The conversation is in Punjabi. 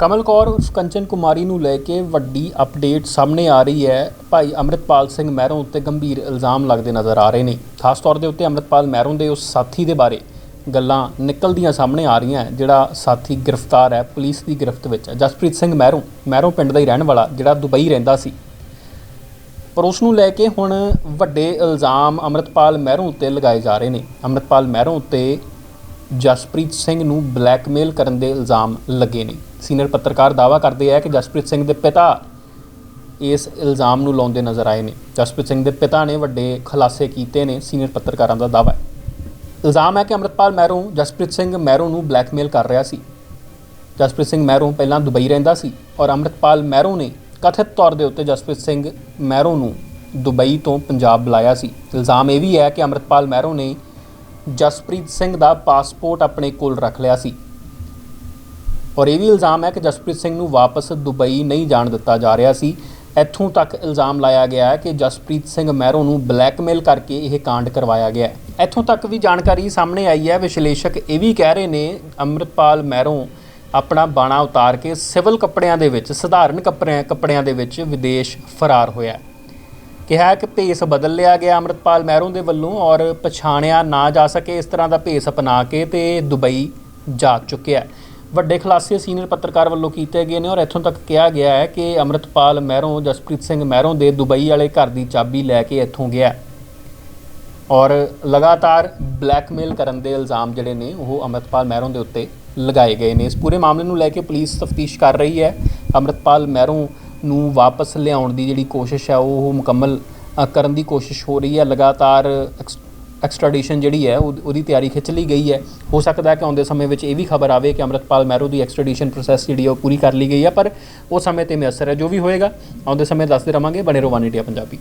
ਕਮਲ ਕੌਰ ਉਸ ਕੰਚਨ ਕੁਮਾਰੀ ਨੂੰ ਲੈ ਕੇ ਵੱਡੀ ਅਪਡੇਟ ਸਾਹਮਣੇ ਆ ਰਹੀ ਹੈ। ਭਾਈ ਅੰਮ੍ਰਿਤਪਾਲ ਸਿੰਘ ਮਹਿਰੋਂ ਉੱਤੇ ਗੰਭੀਰ ਇਲਜ਼ਾਮ ਲੱਗਦੇ ਨਜ਼ਰ ਆ ਰਹੇ ਨੇ। ਖਾਸ ਤੌਰ ਦੇ ਉੱਤੇ ਅੰਮ੍ਰਿਤਪਾਲ ਮਹਿਰੋਂ ਦੇ ਉਸ ਸਾਥੀ ਦੇ ਬਾਰੇ ਗੱਲਾਂ ਨਿਕਲਦੀਆਂ ਸਾਹਮਣੇ ਆ ਰਹੀਆਂ ਜਿਹੜਾ ਸਾਥੀ ਗ੍ਰਿਫਤਾਰ ਹੈ ਪੁਲਿਸ ਦੀ ਗ੍ਰਿਫਤ ਵਿੱਚ। ਜਸਪ੍ਰੀਤ ਸਿੰਘ ਮਹਿਰੋਂ ਮਹਿਰੋਂ ਪਿੰਡ ਦਾ ਹੀ ਰਹਿਣ ਵਾਲਾ, ਜਿਹੜਾ ਦੁਬਈ ਰਹਿੰਦਾ ਸੀ। ਪਰ ਉਸ ਨੂੰ ਲੈ ਕੇ ਹੁਣ ਵੱਡੇ ਇਲਜ਼ਾਮ ਅੰਮ੍ਰਿਤਪਾਲ ਮਹਿਰੋਂ ਉੱਤੇ ਲਗਾਏ ਜਾ ਰਹੇ ਨੇ। ਅੰਮ੍ਰਿਤਪਾਲ ਮਹਿਰੋਂ ਉੱਤੇ ਜਸਪ੍ਰੀਤ ਸਿੰਘ ਨੂੰ ਬਲੈਕਮੇਲ ਕਰਨ ਦੇ ਇਲਜ਼ਾਮ ਲੱਗੇ ਨੇ। ਸੀਨੀਅਰ ਪੱਤਰਕਾਰ ਦਾਅਵਾ ਕਰਦੇ ਆ ਕਿ ਜਸਪ੍ਰੀਤ ਸਿੰਘ ਦੇ ਪਿਤਾ ਇਸ ਇਲਜ਼ਾਮ ਨੂੰ ਲਾਉਂਦੇ ਨਜ਼ਰ ਆਏ ਨੇ। ਜਸਪ੍ਰੀਤ ਸਿੰਘ ਦੇ ਪਿਤਾ ਨੇ ਵੱਡੇ ਖੁਲਾਸੇ ਕੀਤੇ ਨੇ, ਸੀਨੀਅਰ ਪੱਤਰਕਾਰਾਂ ਦਾ ਦਾਅਵਾ ਹੈ। ਇਲਜ਼ਾਮ ਹੈ ਕਿ ਅੰਮ੍ਰਿਤਪਾਲ ਮਹਿਰੋਂ ਜਸਪ੍ਰੀਤ ਸਿੰਘ ਮਹਿਰੋਂ ਨੂੰ ਬਲੈਕਮੇਲ ਕਰ ਰਿਹਾ ਸੀ। ਜਸਪ੍ਰੀਤ ਸਿੰਘ ਮਹਿਰੋਂ ਪਹਿਲਾਂ ਦੁਬਈ ਰਹਿੰਦਾ ਸੀ ਔਰ ਅੰਮ੍ਰਿਤਪਾਲ ਮਹਿਰੋਂ ਨੇ ਕਥਿਤ ਤੌਰ ਦੇ ਉੱਤੇ ਜਸਪ੍ਰੀਤ ਸਿੰਘ ਮਹਿਰੋਂ ਨੂੰ ਦੁਬਈ ਤੋਂ ਪੰਜਾਬ ਬੁਲਾਇਆ ਸੀ। ਇਲਜ਼ਾਮ ਇਹ ਵੀ ਹੈ ਕਿ ਅੰਮ੍ਰਿਤਪਾਲ ਮਹਿਰੋਂ ਨੇ ਜਸਪ੍ਰੀਤ ਸਿੰਘ ਦਾ ਪਾਸਪੋਰਟ ਆਪਣੇ ਕੋਲ ਰੱਖ ਲਿਆ ਸੀ। ਔਰ ਇਹ ਵੀ ਇਲਜ਼ਾਮ ਹੈ ਕਿ ਜਸਪ੍ਰੀਤ ਸਿੰਘ ਨੂੰ ਵਾਪਸ ਦੁਬਈ ਨਹੀਂ ਜਾਣ ਦਿੱਤਾ ਜਾ ਰਿਹਾ ਸੀ। ਇੱਥੋਂ ਤੱਕ ਇਲਜ਼ਾਮ ਲਾਇਆ ਗਿਆ ਹੈ ਕਿ ਜਸਪ੍ਰੀਤ ਸਿੰਘ ਮਹਿਰੋਂ ਨੂੰ ਬਲੈਕਮੇਲ ਕਰਕੇ ਇਹ ਕਾਂਡ ਕਰਵਾਇਆ ਗਿਆ ਹੈ। ਇੱਥੋਂ ਤੱਕ ਵੀ ਜਾਣਕਾਰੀ ਸਾਹਮਣੇ ਆਈ ਹੈ। ਵਿਸ਼ਲੇਸ਼ਕ ਇਹ ਵੀ ਕਹਿ ਰਹੇ ਨੇ, ਅੰਮ੍ਰਿਤਪਾਲ ਮਹਿਰੋਂ ਆਪਣਾ ਬਾਣਾ ਉਤਾਰ ਕੇ ਸਿਵਲ ਕੱਪੜਿਆਂ ਦੇ ਵਿੱਚ, ਸਧਾਰਨ ਕੱਪੜਿਆਂ ਕੱਪੜਿਆਂ ਦੇ ਵਿੱਚ ਵਿਦੇਸ਼ ਫਰਾਰ ਹੋਇਆ ਕਿਹਾ ਕਿ ਭੇਸ ਬਦਲ ਲਿਆ ਗਿਆ ਅੰਮ੍ਰਿਤਪਾਲ ਮਹਿਰੋਂ ਦੇ ਵੱਲੋਂ ਔਰ ਪਛਾਣਿਆ ਨਾ ਜਾ ਸਕੇ ਇਸ ਤਰ੍ਹਾਂ ਦਾ ਭੇਸ ਅਪਣਾ ਕੇ ਤੇ ਦੁਬਈ ਜਾ ਚੁੱਕਿਆ ਹੈ। ਵੱਡੇ ਖੁਲਾਸੇ ਸੀਨੀਅਰ ਪੱਤਰਕਾਰ ਵੱਲੋਂ ਕੀਤੇ ਗਏ ਨੇ ਔਰ ਇੱਥੋਂ ਤੱਕ ਕਿਹਾ ਗਿਆ ਹੈ ਕਿ ਅੰਮ੍ਰਿਤਪਾਲ ਮਹਿਰੋਂ, ਜਸਪ੍ਰੀਤ ਸਿੰਘ ਮਹਿਰੋਂ ਦੇ ਦੁਬਈ ਵਾਲੇ ਘਰ ਦੀ ਚਾਬੀ ਲੈ ਕੇ ਇੱਥੋਂ ਗਿਆ ਔਰ ਲਗਾਤਾਰ ਬਲੈਕਮੇਲ ਕਰਨ ਦੇ ਇਲਜ਼ਾਮ ਜਿਹੜੇ ਨੇ ਉਹ ਅੰਮ੍ਰਿਤਪਾਲ ਮਹਿਰੋਂ ਦੇ ਉੱਤੇ ਲਗਾਏ ਗਏ ਨੇ। ਇਸ ਪੂਰੇ ਮਾਮਲੇ ਨੂੰ ਲੈ ਕੇ ਪੁਲਿਸ ਤਫਤੀਸ਼ ਕਰ ਰਹੀ ਹੈ। ਅੰਮ੍ਰਿਤਪਾਲ ਮਹਿਰੋਂ ਨੂੰ ਵਾਪਸ ਲਿਆਉਣ ਦੀ ਜਿਹੜੀ ਕੋਸ਼ਿਸ਼ ਹੈ, ਉਹ ਮੁਕੰਮਲ ਕਰਨ ਦੀ ਕੋਸ਼ਿਸ਼ ਹੋ ਰਹੀ ਹੈ। ਲਗਾਤਾਰ ਐਕਸ- ਐਕਸਟ੍ਰੈਡੀਸ਼ਨ ਜਿਹੜੀ ਹੈ, ਉਹ- ਉਹਦੀ ਤਿਆਰੀ ਖਿੱਚ ਲਈ ਗਈ ਹੈ। ਹੋ ਸਕਦਾ ਹੈ ਕਿ ਆਉਂਦੇ ਸਮੇਂ ਵਿੱਚ ਇਹ ਵੀ ਖਬਰ ਆਵੇ ਕਿ ਅੰਮ੍ਰਿਤਪਾਲ ਮਹਿਰੂ ਦੀ ਐਕਸਟ੍ਰੈਡੀਸ਼ਨ ਪ੍ਰੋਸੈਸ ਜਿਹੜੀ ਹੈ, ਉਹ ਪੂਰੀ ਕਰ ਲਈ ਗਈ ਹੈ, ਪਰ ਉਹ ਸਮੇਂ ਤੇ ਮਿਅਸਰ ਹੈ, ਜੋ ਵੀ ਹੋਏਗਾ। ਆਉਂਦੇ ਸਮੇਂ ਦੱਸਦੇ ਰਵਾਂਗੇ। ਬਣੇ ਰਹੋ ਵਨ ਇੰਡੀਆ ਪੰਜਾਬੀ।